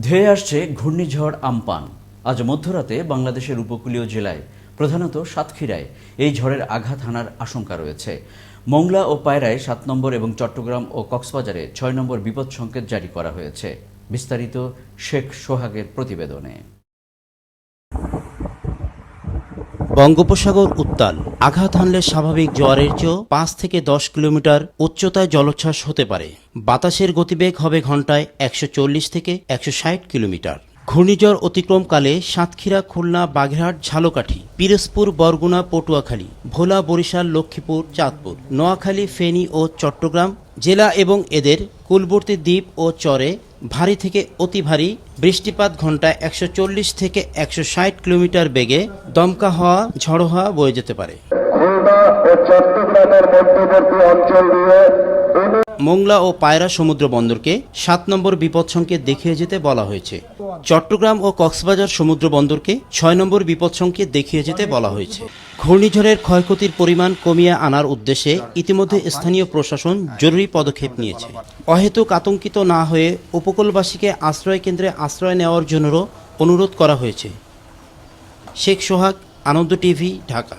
ধেয়ে আসছে ঘূর্ণিঝড় আমপান। আজ মধ্যরাতে বাংলাদেশের উপকূলীয় জেলায়, প্রধানত সাতক্ষীরায়, এই ঝড়ের আঘাত হানার আশঙ্কা রয়েছে। মংলা ও পায়রায় সাত নম্বর এবং চট্টগ্রাম ও কক্সবাজারে ছয় নম্বর বিপদ সংকেত জারি করা হয়েছে। বিস্তারিত শেখ সোহাগের প্রতিবেদনে। বঙ্গোপসাগর উত্তাল। আঘাত হানলে স্বাভাবিক জোয়ারের চেয়েও পাঁচ থেকে দশ কিলোমিটার উচ্চতায় জলোচ্ছ্বাস হতে পারে। বাতাসের গতিবেগ হবে ঘন্টায় একশো চল্লিশ থেকে একশো ষাট কিলোমিটার। ঘূর্ণিঝড় অতিক্রমকালে সাতক্ষীরা, খুলনা বাঘেরহাট ঝালকাঠি, পিরোজপুর, বরগুনা, পটুয়াখালী, ভোলা, বরিশাল, লক্ষ্মীপুর, চাঁদপুর, নোয়াখালী, ফেনী ও চট্টগ্রাম জেলা এবং এদের কুলবর্তী দ্বীপ ও চরে ভারী থেকে অতি ভারী বৃষ্টিপাত ঘন্টায় একশো চল্লিশ থেকে একশো ষাট কিলোমিটার বেগে দমকা হওয়া, ঝড়ো হওয়া বয়ে যেতে পারে। ও চট্টগ্রামের মধ্যবর্তী অঞ্চল দিয়ে মোংলা ও পায়রা সমুদ্র বন্দরকে সাত নম্বর বিপদ সংকেত দেখিয়ে যেতে বলা হয়েছে। চট্টগ্রাম ও কক্সবাজার সমুদ্র বন্দরকে ছয় নম্বর বিপদ সংকেত দেখিয়ে যেতে বলা হয়েছে। ঘূর্ণিঝড়ের ক্ষয়ক্ষতির পরিমাণ কমিয়ে আনার উদ্দেশ্যে ইতিমধ্যে স্থানীয় প্রশাসন জরুরি পদক্ষেপ নিয়েছে। অহেতুক আতঙ্কিত না হয়ে উপকূলবাসীকে আশ্রয় কেন্দ্রে আশ্রয় নেওয়ার জন্যও অনুরোধ করা হয়েছে। শেখ সোহাগ, আনন্দ টিভি, ঢাকা।